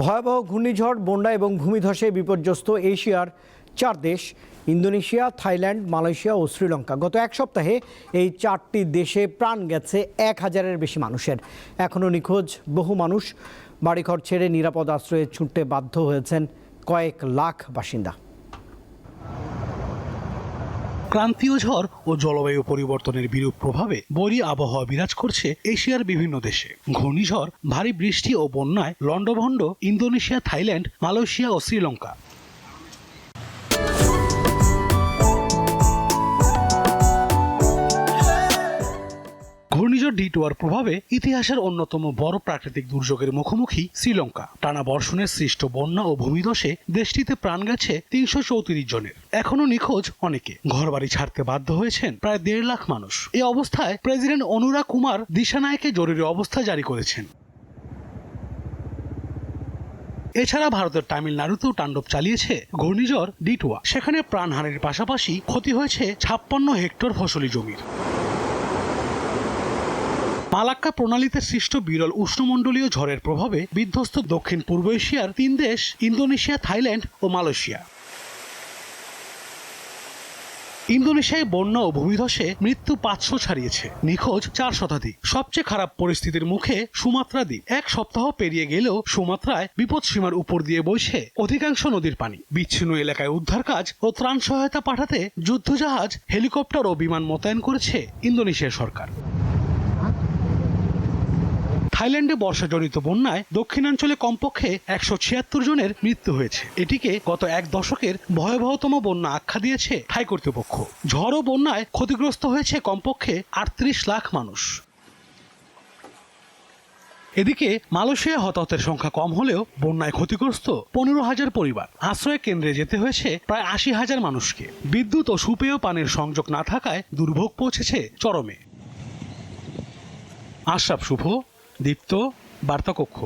ভয়াবহ ঘূর্ণিঝড়, বন্যা এবং ভূমিধসে বিপর্যস্ত এশিয়ার চার দেশ, ইন্দোনেশিয়া, থাইল্যান্ড, মালয়েশিয়া ও শ্রীলঙ্কা। গত এক সপ্তাহে এই চারটি দেশে প্রাণ গেছে এক হাজারের বেশি মানুষের। এখনও নিখোঁজ বহু মানুষ। বাড়িঘর ছেড়ে নিরাপদ আশ্রয়ে ছুটতে বাধ্য হয়েছেন কয়েক লাখ বাসিন্দা। ক্রান্তীয় ঝড় ও জলবায়ু পরিবর্তনের বিরূপ প্রভাবে বৈরী আবহাওয়া বিরাজ করছে এশিয়ার বিভিন্ন দেশে। ঘূর্ণিঝড়, ভারী বৃষ্টি ও বন্যায় লন্ডভন্ড ইন্দোনেশিয়া, থাইল্যান্ড, মালয়েশিয়া ও শ্রীলঙ্কা। ডিটোয়ার প্রভাবে ইতিহাসের অন্যতম বড় প্রাকৃতিক দুর্যোগের মুখোমুখি শ্রীলঙ্কা। টানা বর্ষণের সৃষ্ট বন্যা ও ভূমিধসে দেশটিতে প্রাণ গেছে তিনশো চৌত্রিশ জনের। এখনও নিখোঁজ অনেকে। ঘরবাড়ি ছাড়তে বাধ্য হয়েছেন প্রায় দেড় লাখ মানুষ। এই অবস্থায় প্রেসিডেন্ট অনুরা কুমার দিশানায়কে জরুরি অবস্থা জারি করেছেন। এছাড়া ভারতের তামিলনাড়ুতেও তাণ্ডব চালিয়েছে ঘূর্ণিঝড় ডিটুয়া। সেখানে প্রাণহানির পাশাপাশি ক্ষতি হয়েছে ছাপ্পান্ন হেক্টর ফসলি জমির। মালাক্কা প্রণালীতে সৃষ্ট বিরল উষ্ণমণ্ডলীয় ঝড়ের প্রভাবে বিধ্বস্ত দক্ষিণ পূর্ব এশিয়ার তিন দেশ, ইন্দোনেশিয়া, থাইল্যান্ড ও মালয়েশিয়া। ইন্দোনেশিয়ায় বন্যা ও ভূমিধসে মৃত্যু পাঁচশো ছাড়িয়েছে, নিখোঁজ চার শতাধিক। সবচেয়ে খারাপ পরিস্থিতির মুখে সুমাত্রা দ্বীপ। এক সপ্তাহ পেরিয়ে গেলেও সুমাত্রায় বিপদ সীমার উপর দিয়ে বইছে অধিকাংশ নদীর পানি। বিচ্ছিন্ন এলাকায় উদ্ধার কাজ ও ত্রাণ সহায়তা পাঠাতে যুদ্ধজাহাজ, হেলিকপ্টার ও বিমান মোতায়েন করেছে ইন্দোনেশিয়া সরকার। থাইল্যান্ডে বর্ষাজনিত বন্যায় দক্ষিণাঞ্চলে কমপক্ষে একশো ছিয়াত্তর জনের মৃত্যু হয়েছে। এটিকে গত এক দশকের ভয়াবহতম বন্যা আখ্যা দিয়েছে থাই কর্তৃপক্ষ। ঝড় ও বন্যায় ক্ষতিগ্রস্ত হয়েছে কমপক্ষে আটত্রিশ লাখ মানুষ। এদিকে মালয়েশিয়া হতাহতের সংখ্যা কম হলেও বন্যায় ক্ষতিগ্রস্ত পনেরো হাজার পরিবার। আশ্রয় কেন্দ্রে যেতে হয়েছে প্রায় আশি হাজার মানুষকে। বিদ্যুৎ ও সুপেয় পানির সংযোগ না থাকায় দুর্ভোগ পৌঁছেছে চরমে। আশরাফ শুভ দীপ্ত বার্তাকক্ষ।